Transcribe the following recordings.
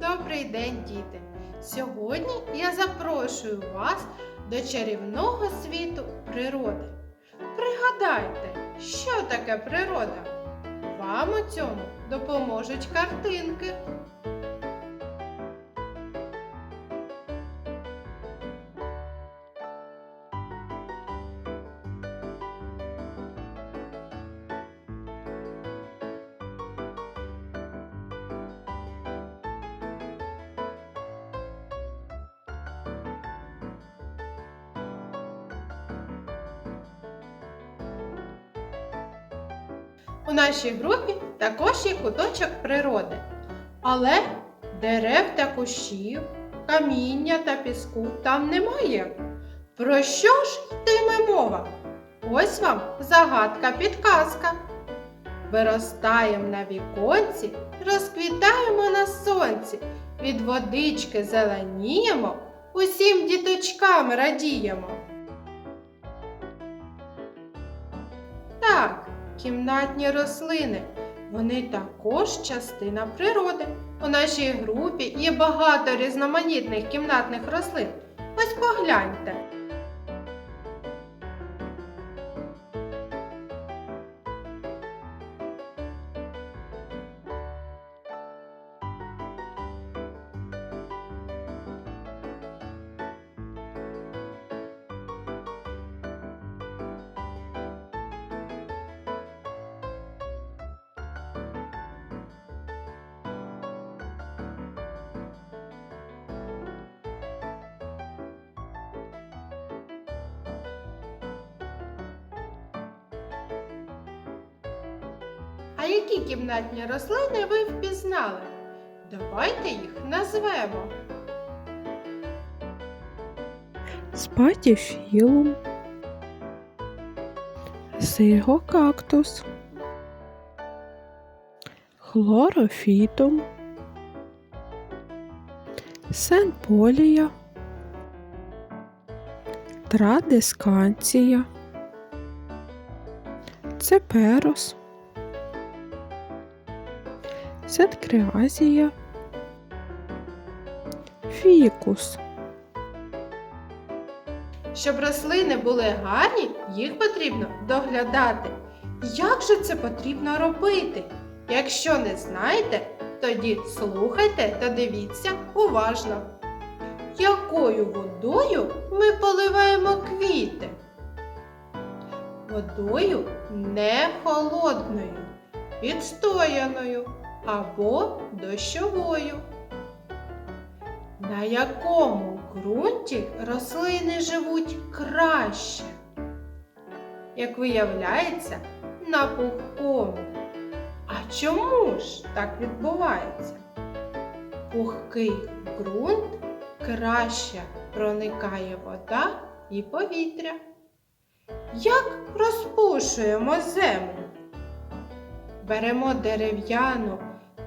Добрий день, діти! Сьогодні я запрошую вас до чарівного світу природи. Пригадайте, що таке природа? Вам у цьому допоможуть картинки. У нашій групі також є куточок природи. Але дерев та кущів, каміння та піску там немає. Про що ж йтиме мова? Ось вам загадка підказка. Виростаємо на віконці, розквітаємо на сонці, від водички зеленіємо, усім діточкам радіємо. Кімнатні рослини. Вони також частина природи. У нашій групі є багато різноманітних кімнатних рослин. Ось погляньте. Які кімнатні рослини ви впізнали? Давайте їх назвемо. спатіфілум, сигокактус, хлорофітум, сенполія, традисканція, цеперос, сеткреазія, фікус. Щоб рослини були гарні, їх потрібно доглядати. Як же це потрібно робити? Якщо не знаєте, тоді слухайте та дивіться уважно. Якою водою ми поливаємо квіти? Водою не холодною, відстояною або дощовою. На якому ґрунті рослини живуть краще? Як виявляється, на пухкому. А чому ж так відбувається? Пухкий ґрунт краще проникає вода і повітря. Як розпушуємо землю? Беремо дерев'яну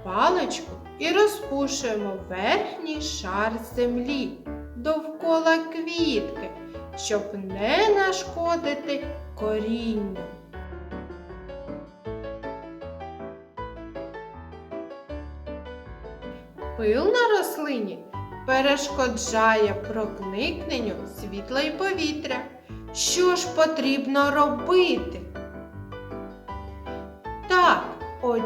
паличку і розпушуємо верхній шар землі довкола квітки, щоб не нашкодити корінню. Пил на рослині перешкоджає проникненню світла і повітря. Що ж потрібно робити?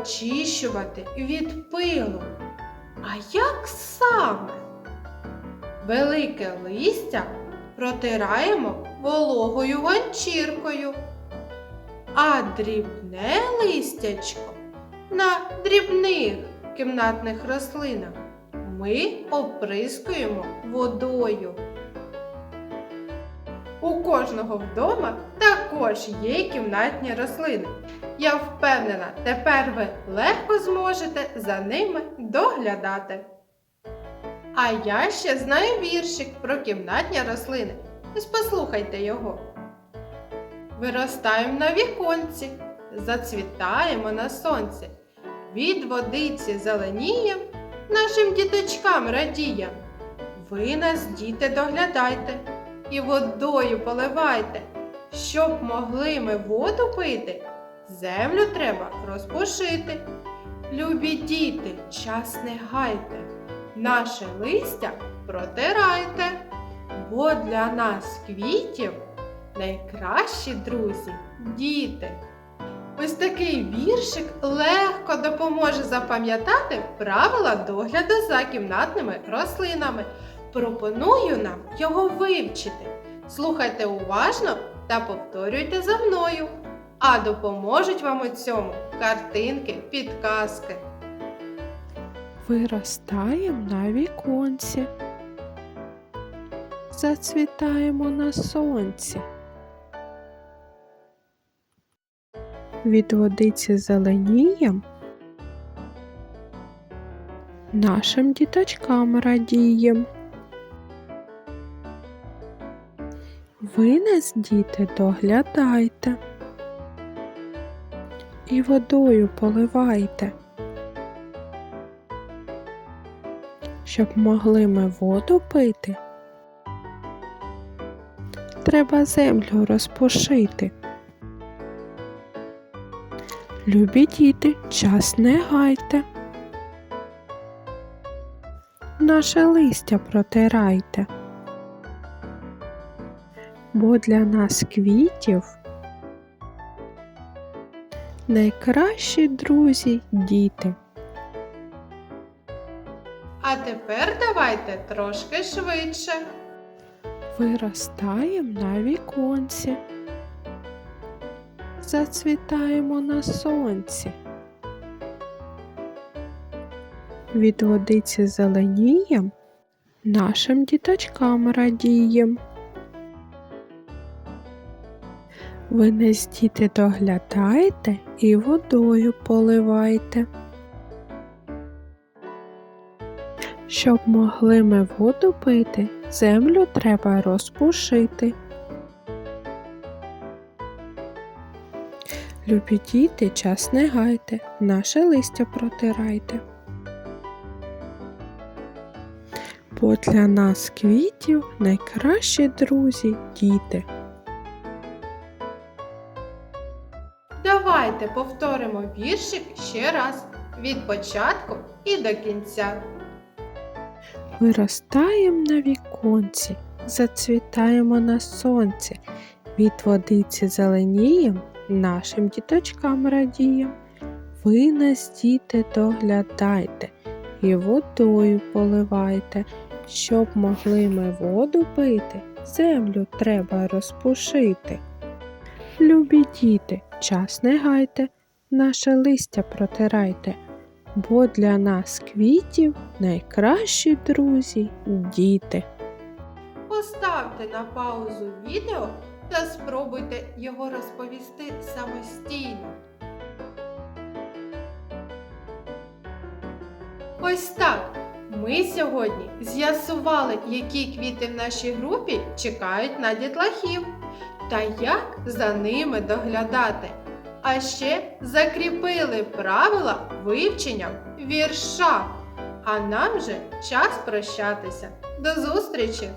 Очищувати від пилу. А як саме? Велике листя протираємо вологою ганчіркою, а дрібне листячко на дрібних кімнатних рослинах ми оприскуємо водою. У кожного вдома також є кімнатні рослини. Я впевнена, тепер ви легко зможете за ними доглядати. А я ще знаю віршик про кімнатні рослини. Ось послухайте його. Виростаємо на віконці, зацвітаємо на сонці. Від водиці зеленієм, нашим діточкам радієм. Ви нас, діти, доглядайте і водою поливайте, щоб могли ми воду пити. Землю треба розпушити. Любі діти, час не гайте. наше листя протирайте, бо для нас квітів найкращі друзі діти. Ось такий віршик легко допоможе запам'ятати правила догляду за кімнатними рослинами. Пропоную нам його вивчити. Слухайте уважно та повторюйте за мною. А допоможуть вам у цьому картинки, підказки. Виростаєм на віконці. Зацвітаємо на сонці. Від водиці зеленієм. Нашим діточкам радієм. Ви нас, діти, доглядайте. І водою поливайте. Щоб могли ми воду пити, треба землю розпушити. Любі діти, час не гайте. Наше листя протирайте. Бо для нас квітів найкращі друзі діти. А тепер давайте трошки швидше. Виростаєм на віконці, зацвітаємо на сонці. Від водиці зеленієм, нашим діточкам радієм. Ви нас діти доглядаєте і водою поливайте. Щоб могли ми воду пити, землю треба розпушити. Любі діти, час не гайте, наше листя протирайте. Бо для нас квітів найкращі друзі діти. Давайте повторимо віршик ще раз від початку і до кінця. Виростаєм на віконці, зацвітаємо на сонці, від водиці зеленієм, нашим діточкам радієм. Ви нас, діти, доглядайте і водою поливайте, щоб могли ми воду пити, землю треба розпушити. Любі діти, час не гайте, наше листя протирайте, бо для нас квітів найкращі друзі діти. Поставте на паузу відео та спробуйте його розповісти самостійно. Ось так. Ми сьогодні з'ясували, які квіти в нашій групі чекають на дітлахів та як за ними доглядати. А ще закріпили правила вивчення вірша. А нам же час прощатися. До зустрічі!